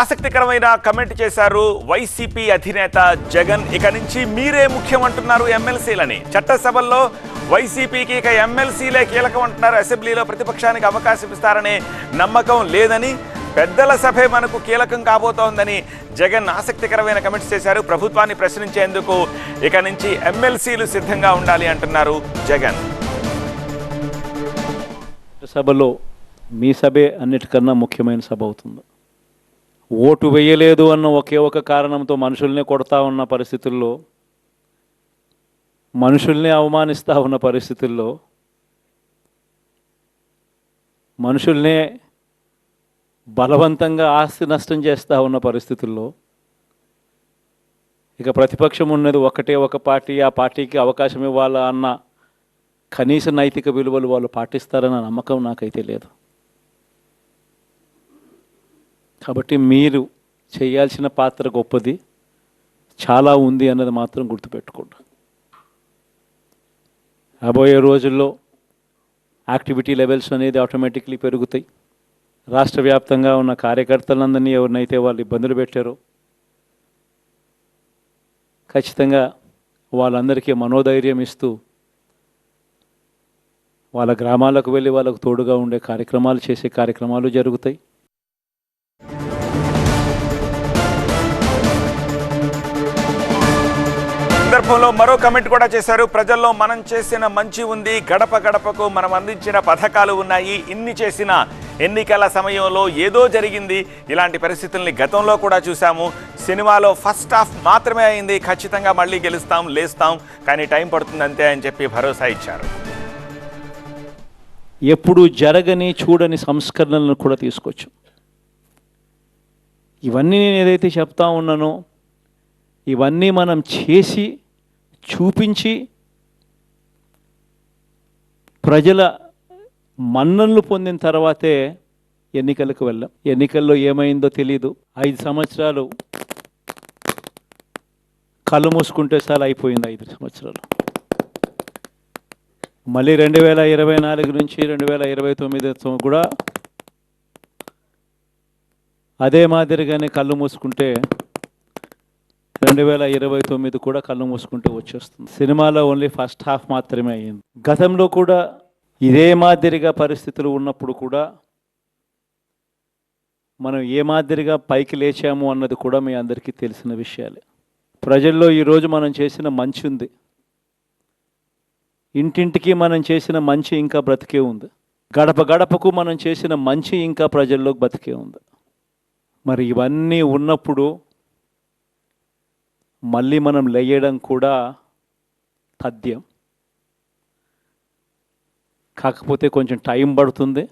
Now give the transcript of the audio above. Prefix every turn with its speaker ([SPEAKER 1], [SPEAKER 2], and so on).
[SPEAKER 1] ఆసక్తికరమైన కమెంట్ చేశారు వైసీపీ అధినేత జగన్. ఇక నుంచి మీరే ముఖ్యం అంటున్నారు ఎమ్మెల్సీలని. చట్టసభల్లో వైసీపీకి ఇక ఎమ్మెల్సీలే కీలకం అంటున్నారు. అసెంబ్లీలో ప్రతిపక్షానికి అవకాశం ఇస్తారనే నమ్మకం లేదని పెద్దల సభే మనకు కీలకం కాబోతోందని జగన్ ఆసక్తికరమైన కమెంట్స్ చేశారు. ప్రభుత్వాన్ని ప్రశ్నించేందుకు ఇక నుంచి ఎమ్మెల్సీలు సిద్ధంగా ఉండాలి అంటున్నారు జగన్.
[SPEAKER 2] సభలో మీ సభే అన్నిటికన్నా ముఖ్యమైన సభ అవుతుంది. ఓటు వేయలేదు అన్న ఒకే ఒక కారణంతో మనుషుల్ని కొడతా ఉన్న పరిస్థితుల్లో మనుషుల్ని అవమానిస్తూ ఉన్న పరిస్థితుల్లో మనుషుల్నే బలవంతంగా ఆస్తి నష్టం చేస్తూ ఉన్న పరిస్థితుల్లో ఇక ప్రతిపక్షం ఉన్నది ఒకటే ఒక పార్టీ ఆ పార్టీకి అవకాశం ఇవ్వాలా అన్న కనీస నైతిక విలువలు వాళ్ళు పాటిస్తారన్న నమ్మకం నాకైతే లేదు. కాబట్టి మీరు చేయాల్సిన పాత్ర గొప్పది. చాలా ఉంది అన్నది మాత్రం గుర్తుపెట్టుకోండి. రాబోయే రోజుల్లో యాక్టివిటీ లెవెల్స్ అనేది ఆటోమేటిక్లీ పెరుగుతాయి. రాష్ట్ర వ్యాప్తంగా ఉన్న కార్యకర్తలందరినీ ఎవరినైతే వాళ్ళు ఇబ్బందులు పెట్టారో ఖచ్చితంగా వాళ్ళందరికీ మనోధైర్యం ఇస్తూ వాళ్ళ గ్రామాలకు వెళ్ళి వాళ్ళకు తోడుగా ఉండే కార్యక్రమాలు చేసే కార్యక్రమాలు జరుగుతాయి.
[SPEAKER 1] సందర్భంలో మరో కమెంట్ కూడా చేశారు. ప్రజల్లో మనం చేసిన మంచి ఉంది. గడప గడపకు మనం అందించిన పథకాలు ఉన్నాయి. ఇన్ని చేసిన ఎన్నికల సమయంలో ఏదో జరిగింది. ఇలాంటి పరిస్థితుల్ని గతంలో కూడా చూసాము సినిమాలో ఫస్ట్ హాఫ్ మాత్రమే అయింది. ఖచ్చితంగా మళ్ళీ గెలుస్తాం లేస్తాం. కానీ టైం పడుతుంది అంతే అని చెప్పి భరోసా ఇచ్చారు.
[SPEAKER 2] ఎప్పుడు జరగని చూడని సంస్కరణలను కూడా తీసుకొచ్చు. ఇవన్నీ నేను ఏదైతే చెప్తా ఉన్నానో ఇవన్నీ మనం చేసి చూపించి ప్రజల మన్ననలు పొందిన తర్వాతే ఎన్నికలకు వెళ్ళాం. ఎన్నికల్లో ఏమైందో తెలియదు ఐదు సంవత్సరాలు కళ్ళు మూసుకుంటే చాలా అయిపోయింది ఐదు సంవత్సరాలు. మళ్ళీ రెండు వేల ఇరవై నాలుగు నుంచి రెండు వేల ఇరవై తొమ్మిది కూడా అదే మాదిరిగానే కళ్ళు మూసుకుంటే రెండు వేల ఇరవై తొమ్మిది కూడా కళ్ళు మూసుకుంటే వచ్చేస్తుంది. సినిమాలో ఓన్లీ ఫస్ట్ హాఫ్ మాత్రమే అయ్యింది. గతంలో కూడా ఇదే మాదిరిగా పరిస్థితులు ఉన్నప్పుడు కూడా మనం ఏ మాదిరిగా పైకి లేచాము అన్నది కూడా మీ అందరికీ తెలిసిన విషయాలే. ప్రజల్లో ఈరోజు మనం చేసిన మంచి ఉంది. ఇంటింటికి మనం చేసిన మంచి ఇంకా బ్రతికే ఉంది. గడప గడపకు మనం చేసిన మంచి ఇంకా ప్రజల్లో బతికే ఉంది. మరి ఇవన్నీ ఉన్నప్పుడు మళ్ళీ మనం లేయడం కూడా తథ్యం. కాకపోతే కొంచెం టైం పడుతుంది.